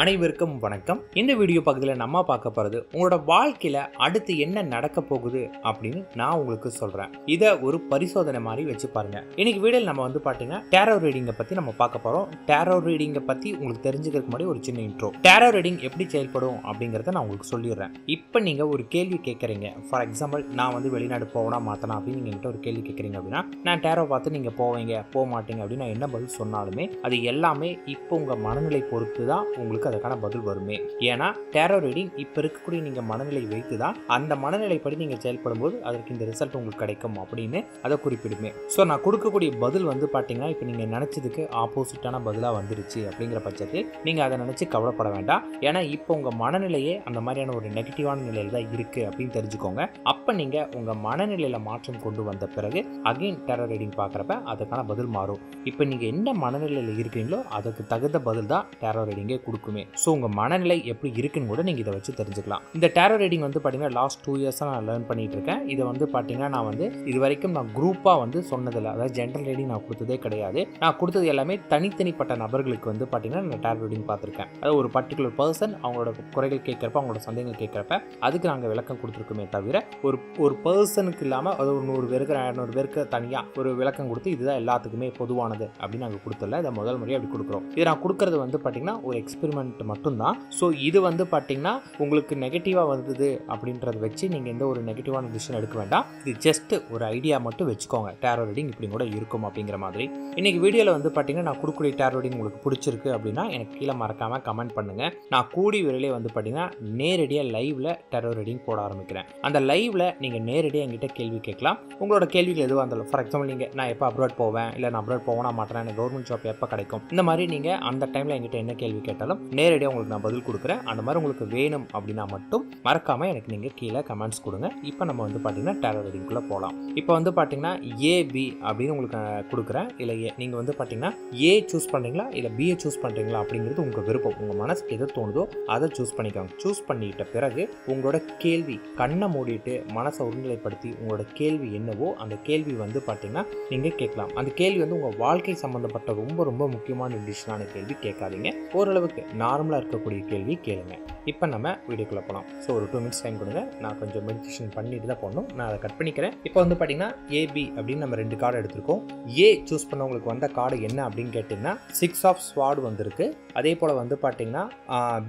அனைவருக்கும் வணக்கம். இந்த வீடியோ பக்கத்தில் நம்ம பார்க்க போகிறது உங்களோட வாழ்க்கையில் அடுத்து என்ன நடக்க போகுது அப்படின்னு நான் உங்களுக்கு சொல்கிறேன் இதை ஒரு பரிசோதனை மாதிரி வச்சு பாருங்க. இன்னைக்கு வீடியோவில் நம்ம வந்து பார்த்தீங்கன்னா டேரோ ரீடிங்கை பற்றி நம்ம பார்க்க போகிறோம் டேரோ ரீடிங்கை பற்றி உங்களுக்கு தெரிஞ்சுக்கிறதுக்கு முன்னாடி ஒரு சின்ன இன்ட்ரோ டேரோ ரீடிங் எப்படி செயல்படும் அப்படிங்கிறத நான் உங்களுக்கு சொல்லிடுறேன். இப்போ நீங்கள் ஒரு கேள்வி கேட்குறீங்க ஃபார் எக்ஸாம்பிள் நான் வந்து வெளிநாடு போகணும் மாற்றணும் அப்படின்னு நீங்கள் என்கிட்ட ஒரு கேள்வி கேட்குறீங்க அப்படின்னா நான் டேரோ பார்த்து நீங்கள் போவீங்க போக மாட்டீங்க அப்படின்னு நான் என்ன பதில் சொன்னாலுமே அது எல்லாமே இப்போ உங்கள் மனநிலை பொறுத்து தான் உங்களுக்கு அதுக்கான பதில் வருமே. ஏன்னா டேரோ ரீடிங் இப்போ இருக்கக்கூடிய நீங்கள் மனநிலை வைத்து தான் அந்த மனநிலைப்படி நீங்கள் செயல்படும் போது அதற்கு இந்த ரிசல்ட் உங்களுக்கு கிடைக்கும் அப்படின்னு அதை குறிப்பிடுமே. ஸோ நான் கொடுக்கக்கூடிய பதில் வந்து பார்த்தீங்கன்னா இப்போ நீங்கள் நினச்சதுக்கு ஆப்போசிட்டான பதிலாக வந்துருச்சு அப்படிங்கிற பட்சத்தில் நீங்கள் அதை நினச்சி கவலைப்பட வேண்டாம். ஏன்னா இப்போ உங்கள் மனநிலையே அந்த மாதிரியான ஒரு நெகட்டிவான நிலையில் தான் இருக்குது அப்படின்னு தெரிஞ்சுக்கோங்க. அப்போ நீங்கள் உங்கள் மனநிலையில் மாற்றம் கொண்டு வந்த பிறகு அகைன் டேரோ ரீடிங் பார்க்குறப்ப அதுக்கான பதில் மாறும். இப்போ நீங்கள் என்ன மனநிலையில் இருக்கீங்களோ அதுக்கு தகுந்த பதில் தான் டேரோ ரீடிங்கே கொடுக்குமே. ஸோ உங்கள் மனநிலை எப்படி இருக்குன்னு கூட நீங்கள் இதை வச்சு தெரிஞ்சுக்கலாம். இந்த டேரோ ரீடிங் வந்து பார்த்தீங்கன்னா லாஸ்ட் டூ இயர்ஸாக நான் லேர்ன் பண்ணிட்டு இருக்கேன் இதை வந்து பார்த்தீங்கன்னா நான் வந்து இது வரைக்கும் நான் குரூப்பாக வந்து சொன்னதில்லை. அதாவது ஜென்ரல் ரீடிங் நான் கொடுத்ததே கிடையாது. நான் கொடுத்தது எல்லாமே தனித்தனிப்பட்ட நபர்களுக்கு வந்து பார்த்தீங்கன்னா நான் டேரோ ரீடிங் பார்த்துருக்கேன் அதாவது ஒரு பர்டிகுலர் பர்சன் அவங்களோட குறைகள் கேட்குறப்ப அவங்களோட சந்தேகங்கள் கேட்குறப்ப அதுக்கு நாங்கள் விளக்கம் கொடுத்துருக்கோமே தவிர ஒரு ஒரு பர்சனுக்கு இல்லாமல் அது ஒரு நூறு பேருக்கு இரநூறு பேருக்கு தனியாக ஒரு விளக்கம் கொடுத்து இதுதான் எல்லாத்துக்குமே பொதுவானது அப்படின்னு நாங்கள் கொடுத்துல இதை முதல் முறையாக அப்படி கொடுக்குறோம். இதை நான் கொடுக்குறது வந்து பார்த்தீங்கன்னா ஒரு எக்ஸ்பெரிமெண்ட் மட்டும்தான். ஸோ இது வந்து பார்த்தீங்கன்னா உங்களுக்கு நெகட்டிவாக வந்தது அப்படின்றத வச்சு நீங்கள் எந்த ஒரு நெகட்டிவான டிசிஷன் எடுக்க வேண்டாம். இது ஜஸ்ட் ஒரு ஐடியா மட்டும் வச்சுக்கோங்க. டேரோ ரீடிங் இப்படி கூட இருக்கும் அப்படிங்கிற மாதிரி. இன்னைக்கு வீடியோவில் வந்து பார்த்தீங்கன்னா நான் கொடுக்கக்கூடிய டேரோ ரீடிங் உங்களுக்கு பிடிச்சிருக்கு அப்படின்னா எனக்கு கீழே மறக்காமல் கமெண்ட் பண்ணுங்கள் நான் கூடி விரையிலே வந்து பார்த்தீங்கன்னா நேரடியாக லைவில் டேரோ ரீடிங் போட ஆரம்பிக்கிறேன். அந்த லைவில் நீங்கள் நேரடியாக என்கிட்ட கேள்வி கேட்கலாம். உங்களோட கேள்விகள் எதுவாக இருந்தாலும் ஃபார் எக்ஸாம்பிள் நீங்கள் நான் எப்போ அப்ராட் போவேன்? இல்லை நான் அப்ராட் போவேன் மாட்டேன் எனக்கு கவர்மெண்ட் ஜாப் எப்போ கிடைக்கும்? இந்த மாதிரி நீங்கள் அந்த டைமில் என்கிட்ட என்ன கேள்வி கேட்டாலும் நேரடியாக உங்களுக்கு நான் பதில் கொடுக்குறேன். அந்த மாதிரி உங்களுக்கு வேணும் அப்படின்னா மட்டும் மறக்காமல் எனக்கு நீங்கள் கீழே கமெண்ட்ஸ் கொடுங்க. இப்போ நம்ம வந்து பார்த்தீங்கன்னா டேரோ ரீடிங்குள்ளே போகலாம் இப்போ வந்து பார்த்தீங்கன்னா ஏபி அப்படின்னு உங்களுக்கு கொடுக்குறேன். இல்லை ஏ நீங்கள் வந்து பார்த்தீங்கன்னா ஏ சூஸ் பண்ணுறீங்களா இல்லை பிஏ சூஸ் பண்ணுறீங்களா அப்படிங்கிறது உங்கள் விருப்பம். உங்கள் மனசுக்கு எது தோணுதோ அதை சூஸ் பண்ணிக்கோங்க. சூஸ் பண்ணிட்ட பிறகு உங்களோட கேள்வி கண்ணை மூடிட்டு மனசை ஒருநிலைப்படுத்தி உங்களோட கேள்வி என்னவோ அந்த கேள்வி வந்து பார்த்தீங்கன்னா நீங்கள் கேட்கலாம். அந்த கேள்வி வந்து உங்கள் வாழ்க்கை சம்மந்தப்பட்ட ரொம்ப ரொம்ப முக்கியமான டிஷ்ஷான கேள்வி கேட்காதீங்க. ஓரளவுக்கு நான் நார்மலாக இருக்கக்கூடிய கேள்வி கேளுங்க. இப்போ நம்ம வீடியோக்குள்ளே போகலாம் ஸோ ஒரு டூ மினிட்ஸ் டைம் கொடுங்க. நான் கொஞ்சம் மெடிடேஷன் பண்ணிட்டு தான் போகணும். நான் அதை கட் பண்ணிக்கிறேன். இப்போ வந்து பார்த்தீங்கன்னா ஏபி அப்படின்னு நம்ம ரெண்டு கார்டு எடுத்திருக்கோம். ஏ சூஸ் பண்ணவங்களுக்கு வந்த கார்டு என்ன அப்படின்னு கேட்டிங்கன்னா சிக்ஸ் ஆஃப் ஸ்வாட் வந்திருக்கு. அதே போல் வந்து பார்த்தீங்கன்னா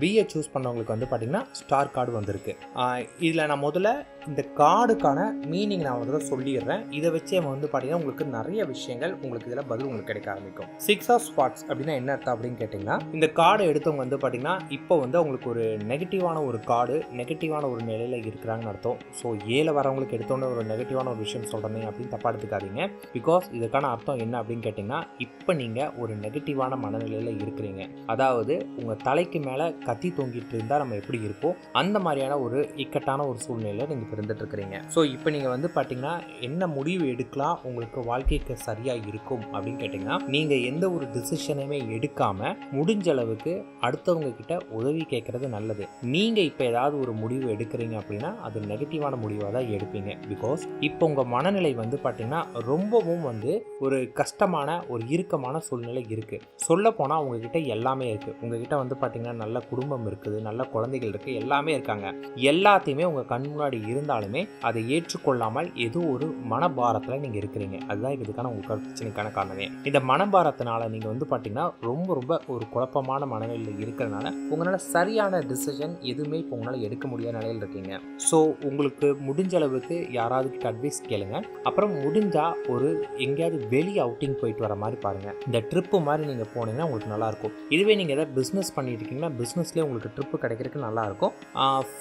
பிஏ சூஸ் பண்ணவங்களுக்கு வந்து பார்த்தீங்கன்னா ஸ்டார் கார்டு வந்திருக்கு. இதில் நான் முதல்ல இந்த கார்டுக்கான மீனிங் நான் வந்து சொல்லிடுறேன். இதை வச்சு நம்ம வந்து பார்த்தீங்கன்னா உங்களுக்கு நிறைய விஷயங்கள் உங்களுக்கு இதில் பதில் உங்களுக்கு கிடைக்க ஆரம்பிக்கும். சிக்ஸ் ஆஃப் ஸ்பாட்ஸ் அப்படின்னா என்ன அர்த்தம் அப்படின்னு கேட்டிங்கன்னா இந்த கார்டு எடுத்தவங்க வந்து பார்த்தீங்கன்னா இப்போ வந்து அவங்களுக்கு ஒரு நெகட்டிவான ஒரு கார்டு நெகட்டிவான ஒரு நிலையில் இருக்கிறாங்கன்னு அர்த்தம். ஸோ ஏழை வரவங்களுக்கு எடுத்தோன்னே ஒரு நெகட்டிவான ஒரு விஷயம் சொல்கிறேன் அப்படின்னு தப்பாக எடுத்துக்காதீங்க. பிகாஸ் இதுக்கான அர்த்தம் என்ன அப்படின்னு கேட்டிங்கன்னா இப்போ நீங்கள் ஒரு நெகட்டிவான மனநிலையில் இருக்கிறீங்க. அதாவது உங்கள் தலைக்கு மேலே கத்தி தொங்கிட்டு இருந்தால் நம்ம எப்படி இருப்போம்? அந்த மாதிரியான ஒரு இக்கட்டான ஒரு சூழ்நிலையில் நீங்கள் இருந்துட்டு இருக்கிறீங்க ஸோ இப்போ நீங்கள் வந்து பார்த்தீங்கன்னா என்ன முடிவு எடுக்கலாம் உங்களுக்கு வாழ்க்கைக்கு சரியாக இருக்கும் அப்படின்னு கேட்டிங்கன்னா நீங்கள் எந்த ஒரு டிசிஷனையுமே எடுக்காமல் முடிஞ்ச அளவுக்கு அடுத்தவங்க கிட்ட உதவி கேட்குறது நல்லது. நீங்கள் இப்போ ஏதாவது ஒரு முடிவு எடுக்கிறீங்க அப்படின்னா அது நெகட்டிவான முடிவாக தான் எடுப்பீங்க. பிகாஸ் இப்போ உங்கள் மனநிலை வந்து பார்த்தீங்கன்னா ரொம்பவும் வந்து ஒரு கஷ்டமான ஒரு இறுக்கமான சூழ்நிலை இருக்குது சொல்லப்போனால் உங்ககிட்ட எல்லாமே இருக்குது உங்ககிட்ட வந்து பார்த்தீங்கன்னா நல்ல குடும்பம் இருக்குது நல்ல குழந்தைகள் இருக்குது எல்லாமே இருக்காங்க. எல்லாத்தையுமே உங்கள் கண் முன்னாடி இருந்தாலுமே அதை ஏற்றுக்கொள்ளாமல் ஏதோ ஒரு மனபாரத்தில் நீங்கள் இருக்கிறீங்க. அதுதான் இதுக்கான உங்கள் பிரச்சனைக்கான காரணமே. இந்த மனபாரத்தினால நீங்கள் வந்து பார்த்தீங்கன்னா ரொம்ப ரொம்ப ஒரு குழப்பமான மனநிலையில் இருக்கிறனால உங்களால் சரியான டிசிஷன் எதுவுமே இப்போ உங்களால் எடுக்க முடியாத நிலையில் இருக்கீங்க. ஸோ உங்களுக்கு முடிஞ்ச அளவுக்கு யாராவது கிட்ட அட்வைஸ் கேளுங்க. அப்புறம் முடிஞ்சால் ஒரு எங்கேயாவது வெளி அவுட்டிங் போயிட்டு வர மாதிரி பாருங்கள் இந்த ட்ரிப்பு மாதிரி நீங்கள் போனீங்கன்னா உங்களுக்கு நல்லாயிருக்கும். இதுவே நீங்கள் ஏதாவது பிஸ்னஸ் பண்ணிட்டு இருக்கீங்கன்னா பிஸ்னஸ்லேயே உங்களுக்கு ட்ரிப்பு கிடைக்கிறதுக்கு நல்லாயிருக்கும்.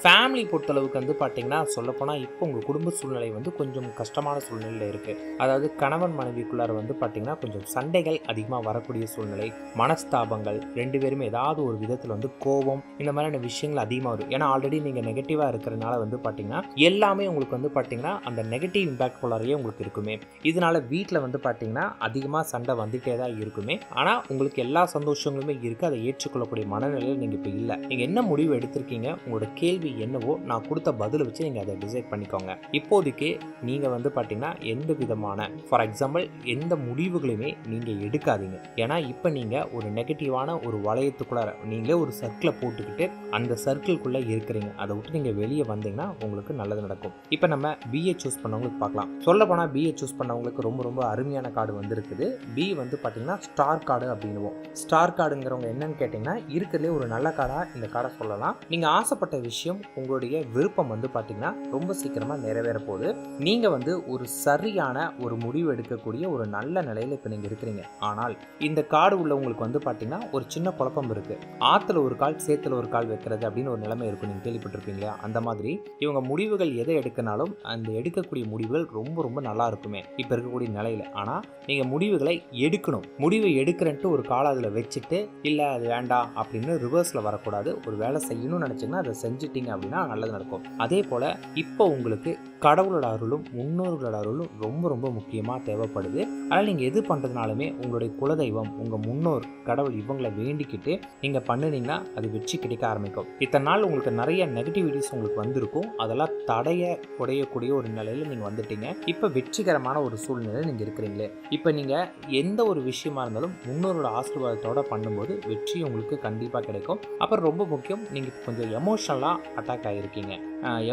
ஃபேமிலி பொறுத்தளவுக்கு வந்து பார்த்தீங்கன்னா சொல்லப்போனால் இப்போ உங்கள் குடும்ப சூழ்நிலை வந்து கொஞ்சம் கஷ்டமான சூழ்நிலையில் இருக்குது அதாவது கணவன் மனைவிக்குள்ளார வந்து பார்த்தீங்கன்னா கொஞ்சம் சண்டைகள் அதிகமாக வரக்கூடிய சூழ்நிலை மனஸ்தாபங்கள் ரெண்டு பேருமே ஏதாவது ஒரு விதத்தில் வந்து கோபம் இந்த மாதிரியான விஷயங்கள் அதிகமாக வரும். ஏன்னா ஆல்ரெடி நீங்கள் நெகட்டிவாக இருக்கிறனால வந்து பார்த்தீங்கன்னா எல்லாமே உங்களுக்கு வந்து பார்த்தீங்கன்னா அந்த நெகட்டிவ் இம்பேக்ட் உள்ளாரையே உங்களுக்கு இருக்குமே. இதனால வீட்டில் வந்து பார்த்தீங்கன்னா அதிகமாக சண்டை வந்துகிட்டே தான் இருக்குமே. ஆனால் உங்களுக்கு எல்லா சந்தோஷங்களுமே இருக்குது அதை ஏற்றுக்கொள்ளக்கூடிய மனநிலையில் நீங்கள் இப்போ இல்லை. நீங்கள் என்ன முடிவு எடுத்திருக்கீங்க உங்களோட கேள்வி என்னவோ நான் கொடுத்த பதிலை வச்சு நீங்கள் அதை டிசைட் பண்ணிக்கோங்க. இப்போதைக்கு நீங்கள் வந்து பார்த்தீங்கன்னா எந்த விதமான ஃபார் எக்ஸாம்பிள் எந்த முடிவுகளையுமே நீங்கள் எடுக்காதீங்க. ஏன்னா இப்போ நீங்கள் ஒரு நெகட்டிவான ஒரு வளையத்துக்குள்ளார நீங்களே ஒரு சர்க்கிளை போட்டுக்கிட்டு அந்த சர்க்கிள்குள்ளே இருக்கிறீங்க. அதை விட்டு நீங்கள் வெளியே வந்தீங்கன்னா உங்களுக்கு நல்லது நடக்கும். இப்போ நம்ம பிஏ சூஸ் பண்ணவங்களுக்கு பார்க்கலாம். சொல்ல போனால் பிஏ சூஸ் பண்ணவங்களுக்கு ரொம்ப ரொம்ப அருமையான கார்டு வந்துருக்குது. பி வந்து பார்த்தீங்கன்னா ஸ்டார் கார்டு அப்படின்னுவோம். ஸ்டார் கார்டுங்கிறவங்க என்னன்னு கேட்டிங்கன்னா இருக்கிறதுலே ஒரு நல்ல கார்டாக இந்த கார்டை சொல்லலாம். நீங்கள் ஆசைப்பட்ட விஷயம் உங்களுடைய விருப்பம் வந்து பார்த்தீங்கன்னா ரொம்ப சீக்கிரமாக நிறைவேற போகுது. நீங்கள் வந்து ஒரு சரியான ஒரு முடிவு எடுக்கக்கூடிய ஒரு நல்ல நிலையில் இப்போ நீங்கள் இருக்கிறீங்க. ஆனால் இந்த கார்டு உள்ளவங்களுக்கு வந்து பார்த்தீங்கன்னா ஒரு சின்ன குழப்பம் இருக்குது ஆற்றுல ஒரு கால் சேத்துல ஒரு கால் வைக்கிறது அப்படின்னு ஒரு நிலைமை இருக்கும். நீங்கள் கேள்விப்பட்டிருப்பீங்களா அந்த மாதிரி இவங்க முடிவுகள் எதை எடுக்கனாலும் அந்த எடுக்கக்கூடிய முடிவுகள் ரொம்ப ரொம்ப நல்லா இருக்குமே இப்போ இருக்கக்கூடிய நிலையில். ஆனால் நீங்கள் முடிவுகளை எடுக்கணும். முடிவை எடுக்கிறேன்ட்டு ஒரு கால் அதில் வச்சுட்டு இல்லை அது வேண்டாம் அப்படின்னு ரிவர்ஸில் வரக்கூடாது. ஒரு வேலை செய்யணும்னு நினச்சிங்கன்னா அதை செஞ்சிட்டீங்க அப்படின்னா நல்லது நடக்கும். அதே போல் இப்போ உங்களுக்கு கடவுளோட அருளும் முன்னோர்களோட அருளும் ரொம்ப ரொம்ப முக்கியமாக தேவைப்படுது. அதனால் நீங்கள் எது பண்ணுறதுனாலுமே உங்களுடைய குலதெய்வம் உங்கள் முன்னோர் கடவுள் இவங்களை வேண்டிக்கிட்டு நீங்கள் பண்ணினீங்கன்னா அது வெற்றி கிடைக்க ஆரம்பிக்கும். இத்தனை நாள் உங்களுக்கு நிறைய நெகட்டிவிட்டிஸ் உங்களுக்கு வந்திருக்கும். அதெல்லாம் தடைய உடையக்கூடிய ஒரு நிலையில் நீங்கள் வந்துட்டீங்க. இப்போ வெற்றிகரமான ஒரு சூழ்நிலையில் நீங்கள் இருக்கிறீங்களே. இப்போ நீங்கள் எந்த ஒரு விஷயமா இருந்தாலும் முன்னோரோட ஆசீர்வாதத்தோட பண்ணும்போது வெற்றி உங்களுக்கு கண்டிப்பாக கிடைக்கும். அப்புறம் ரொம்ப முக்கியம் நீங்கள் கொஞ்சம் எமோஷனலாக அட்டாக் ஆகிருக்கீங்க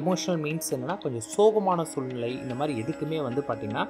எமோஷனல் மீன்ஸ் என்னென்னா கொஞ்சம் சோகமான சூழ்நிலை இந்த மாதிரி எதுக்குமே வந்து பார்த்தீங்கன்னா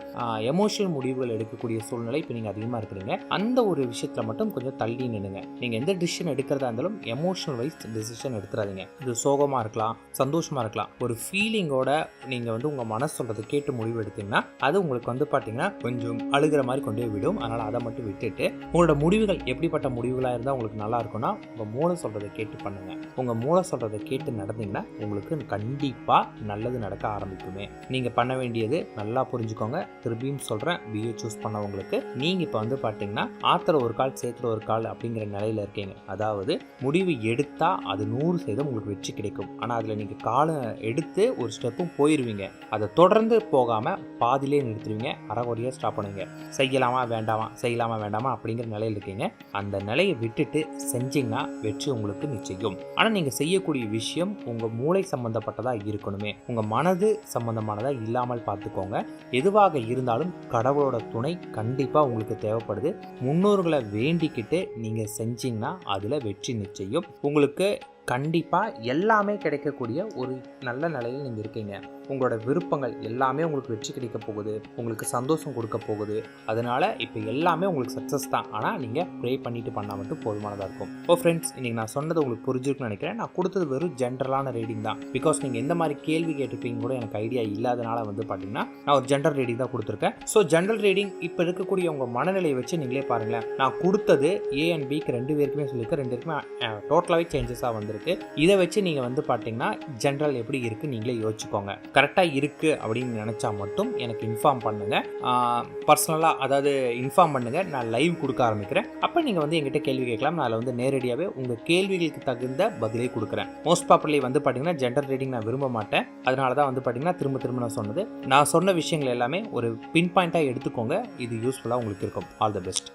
எமோஷனல் முடிவுகள் எடுக்கக்கூடிய சூழ்நிலை இப்போ நீங்கள் அதிகமாக இருக்கிறீங்க. அந்த ஒரு விஷயத்தில் மட்டும் கொஞ்சம் தள்ளி நின்னுங்க. நீங்கள் எந்த டிசிஷன் எடுக்கிறதா இருந்தாலும் எமோஷனல் வைஸ் டிசிஷன் எடுத்துறாதீங்க. இது சோகமாக இருக்கலாம் சந்தோஷமாக இருக்கலாம். ஒரு ஃபீலிங்கோட நீங்கள் வந்து உங்கள் மனசு சொல்கிறத கேட்டு முடிவு எடுத்தீங்கன்னா அது உங்களுக்கு வந்து பார்த்தீங்கன்னா கொஞ்சம் அழுகிற மாதிரி கொண்டு போய் விடும். அதனால் அதை மட்டும் விட்டுட்டு உங்களோட முடிவுகள் எப்படிப்பட்ட முடிவுகளாக இருந்தால் உங்களுக்கு நல்லா இருக்கும்னா உங்கள் மூளை சொல்கிறத கேட்டு பண்ணுங்கள் உங்கள் மூளை சொல்கிறத கேட்டு நடந்தீங்கன்னா உங்களுக்கு கண்டிப்பாக நல்லது நடக்க ஆரம்பிக்கும். நீங்கள் பண்ண வேண்டியது நல்லா புரிஞ்சுக்கோங்க. திரும்பியும் சொல்கிறேன் பிஏ சூஸ் பண்ணவங்களுக்கு. நீங்கள் இப்போ வந்து பார்த்தீங்கன்னா ஆற்றுல ஒரு கால் சேர்த்துல ஒரு கால் அப்படிங்கிற நிலையில் இருக்கீங்க. அதாவது முடிவு எடுத்தால் அது நூறு சதவீதம் உங்களுக்கு வெற்றி கிடைக்கும். ஆனால் அதில் நீங்கள் காலம் எடுத்து ஒரு ஸ்டெப்பும் போயிடுவீங்க அதை தொடர்ந்து போகாமல் பாதிலே நிறுத்துவீங்க. அறகுறையாக ஸ்டாப் பண்ணுவீங்க. செய்யலாமா வேண்டாமா செய்யலாமா வேண்டாமா அப்படிங்கிற நிலையில் இருக்கீங்க. அந்த நிலையை விட்டுட்டு செஞ்சீங்கன்னா வெற்றி உங்களுக்கு நிச்சயம் ஆனால் நீங்கள் செய்யக்கூடிய விஷயம் உங்கள் மூளை சம்மந்தப்பட்டதாக இருக்கணுமே. உங்கள் மனது சம்பந்தமானதாக இல்லாமல் பார்த்துக்கோங்க. எதுவாக இருந்தாலும் கடவுளோட துணை கண்டிப்பாக உங்களுக்கு தேவைப்படுது. முன்னோர்களை வேண்டிக்கிட்டு நீங்கள் செஞ்சீங்கன்னா அதில் வெற்றி நிச்சயம். உங்களுக்கு கண்டிப்பாக எல்லாமே கிடைக்கக்கூடிய ஒரு நல்ல நிலையில் நீங்கள் இருக்கீங்க. உங்களோட விருப்பங்கள் எல்லாமே உங்களுக்கு வெற்றி கிடைக்க போகுது உங்களுக்கு சந்தோஷம் கொடுக்க போகுது. அதனால இப்போ எல்லாமே உங்களுக்கு சக்ஸஸ் தான். ஆனால் நீங்கள் ப்ரே பண்ணிட்டு பண்ணால் மட்டும் போதுமானதாக இருக்கும். ஓ ஃப்ரெண்ட்ஸ் இன்னைக்கு நான் சொன்னது உங்களுக்கு புரிஞ்சிருக்குன்னு நினைக்கிறேன். நான் கொடுத்தது வெறும் ஜென்ரலான ரீடிங் தான். பிகாஸ் நீங்கள் எந்த மாதிரி கேள்வி கேட்டிருப்பீங்க கூட எனக்கு ஐடியா இல்லாதனால வந்து பார்த்தீங்கன்னா நான் ஒரு ஜென்ரல் ரீடிங் தான் கொடுத்துருக்கேன். ஸோ ஜென்ரல் ரீடிங் இப்போ இருக்கக்கூடிய உங்கள் மனநிலையை வச்சு நீங்களே பாருங்களேன். நான் கொடுத்தது ஏ அண்ட் பிக்கு ரெண்டு பேருக்குமே சொல்லியிருக்கேன் ரெண்டு பேருக்குமே டோட்டலாகவே சேஞ்சஸாக வந்திருக்கு. இதை வச்சு நீங்கள் வந்து பார்த்தீங்கன்னா ஜென்ரல் எப்படி இருக்குது நீங்களே யோசிச்சுக்கோங்க. கரெக்டாக இருக்குது அப்படின்னு நினச்சா மட்டும் எனக்கு இன்ஃபார்ம் பண்ணுங்கள் பர்சனலாக அதாவது இன்ஃபார்ம் பண்ணுங்கள் நான் லைவ் கொடுக்க ஆரம்பிக்கிறேன். அப்போ நீங்கள் வந்து எங்கிட்ட கேள்வி கேட்கலாம். நான் அதில் வந்து நேரடியாகவே உங்கள் கேள்விகளுக்கு தகுந்த பதிலே கொடுக்குறேன். மோஸ்ட் ப்ராப்பர்லி வந்து பார்த்தீங்கன்னா ஜென்டர் ரீடிங் நான் விரும்ப மாட்டேன். அதனால தான் வந்து பார்த்தீங்கன்னா திரும்ப திரும்ப நான் சொன்னது. நான் சொன்ன விஷயங்கள் எல்லாமே ஒரு பின் பாயிண்ட்டாக எடுத்துக்கோங்க. இது யூஸ்ஃபுல்லாக உங்களுக்கு இருக்கும். All the best